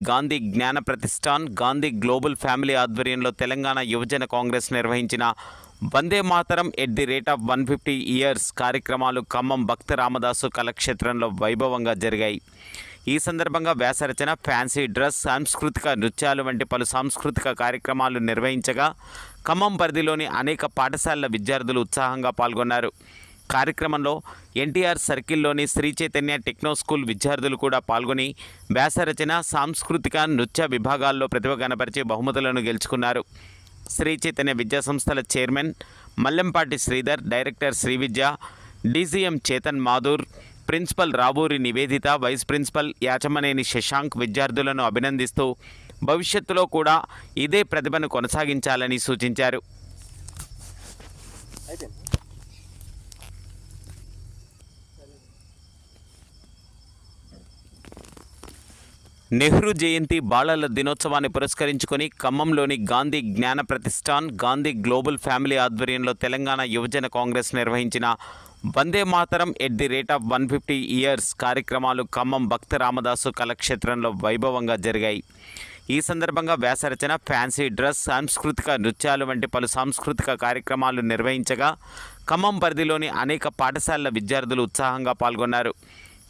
గాంధీ జ్ఞాన Pratishthan Gandhi global family ఆధ్వర్యంలో తెలంగాణ యువజన కాంగ్రెస్ నిర్వహించిన Vande Mataram at the rate of one fifty years కార్యక్రమాలు ఖమ్మం భక్త రామదాసు కళాక్షేత్రంలో వైభవంగా జరిగాయి. ఈ సందర్భంగా వ్యాసరచన ఫ్యాన్సీ డ్రెస్ సాంస్కృతిక నృత్యాలు వంటి పలు సాంస్కృతిక కార్యక్రమాలు నిర్వహించగా ఖమ్మం పరిధిలోని అనేక పాఠశాలల విద్యార్థులు ఉత్సాహంగా పాల్గొన్నారు. కార్యక్రమంలో ఎన్టీఆర్ సర్కిల్లోని శ్రీ చైతన్య టెక్నో స్కూల్ విద్యార్థులు కూడా పాల్గొని వ్యాసరచన సాంస్కృతిక నృత్య విభాగాల్లో ప్రతిభ కనపరిచి బహుమతులను గెలుచుకున్నారు. శ్రీ చైతన్య విద్యా సంస్థల chairman Mallempati Sridhar director Sri Vidya DGM Chetan Madhur principal Raburi Niveditha vice principal Yachamaneni Shashank విద్యార్థులను అభినందిస్తూ భవిష్యత్తులో కూడా ఇదే ప్రతిభను కొనసాగించాలని సూచించారు. నెహ్రూ జయంతి బాలల దినోత్సవాన్ని పురస్కరించుకొని ఖమ్మంలోని గాంధీ జ్ఞాన ప్రతిష్టాన్ గాంధీ గ్లోబల్ ఫ్యామిలీ ఆధ్వర్యంలో తెలంగాణ యువజన కాంగ్రెస్ నిర్వహించిన Vande Mataram at the rate of one fifty years కార్యక్రమాలు ఖమ్మం భక్త రామదాసు కళాక్షేత్రంలో వైభవంగా జరిగాయి. ఈ సందర్భంగా వ్యాసరచన ఫ్యాన్సీ డ్రెస్ సాంస్కృతిక నృత్యాలు వంటి పలు సాంస్కృతిక కార్యక్రమాలు నిర్వహించగా ఖమ్మం పరిధిలోని అనేక పాఠశాలల విద్యార్థులు ఉత్సాహంగా పాల్గొన్నారు.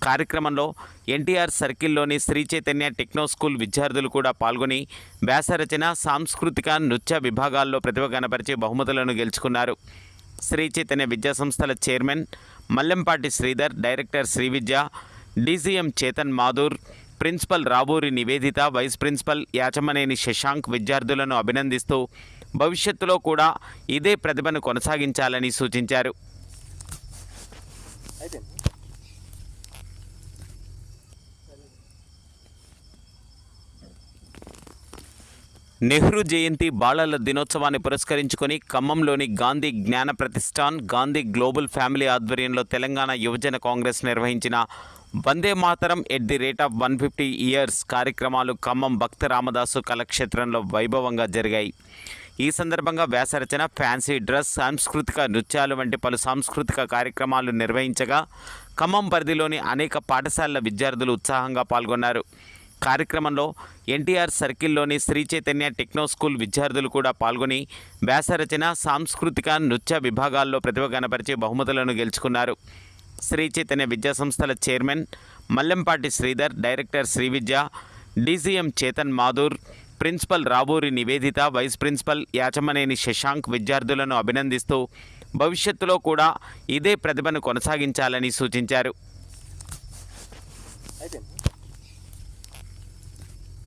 కార్యక్రమంలో ఎన్టీఆర్ సర్కిల్లోని శ్రీ చైతన్య టెక్నో స్కూల్ విద్యార్థులు కూడా పాల్గొని వ్యాసరచన సాంస్కృతిక నృత్య విభాగాల్లో ప్రతిభ కనపరిచి బహుమతులను గెలుచుకున్నారు. శ్రీ చైతన్య విద్యా సంస్థల chairman Mallempati Sridhar director Sri Vidya DCM Chetan Madhur principal Raburi Niveditha vice principal Yachamaneni Shashank విద్యార్థులను అభినందిస్తూ భవిష్యత్తులో కూడా ఇదే ప్రతిభను కొనసాగించాలని సూచించారు. నెహ్రూ జయంతి బాలల దినోత్సవాన్ని పురస్కరించుకొని ఖమ్మంలోని గాంధీ జ్ఞాన ప్రతిష్టాన్ గాంధీ గ్లోబల్ ఫ్యామిలీ ఆధ్వర్యంలో తెలంగాణ యువజన కాంగ్రెస్ నిర్వహించిన Vande Mataram at the rate of one fifty years కార్యక్రమాలు ఖమ్మం భక్త రామదాసు కళాక్షేత్రంలో వైభవంగా జరిగాయి. ఈ సందర్భంగా వ్యాసరచన ఫ్యాన్సీ డ్రెస్ సాంస్కృతిక నృత్యాలు వంటి పలు సాంస్కృతిక కార్యక్రమాలు నిర్వహించగా ఖమ్మం పరిధిలోని అనేక పాఠశాలల విద్యార్థులు ఉత్సాహంగా పాల్గొన్నారు. కార్యక్రమంలో ఎన్టీఆర్ సర్కిల్లోని శ్రీ చైతన్య టెక్నో స్కూల్ విద్యార్థులు కూడా పాల్గొని వ్యాసరచన సాంస్కృతిక నృత్య విభాగాల్లో ప్రతిభ కనపరిచి బహుమతులను గెలుచుకున్నారు. శ్రీ చైతన్య విద్యా సంస్థల chairman Mallempati Sridhar director Sri Vidya DCM Chetan Madhur principal Raburi Niveditha vice principal Yachamaneni Shashank విద్యార్థులను అభినందిస్తూ భవిష్యత్తులో కూడా ఇదే ప్రతిభను కొనసాగించాలని సూచించారు.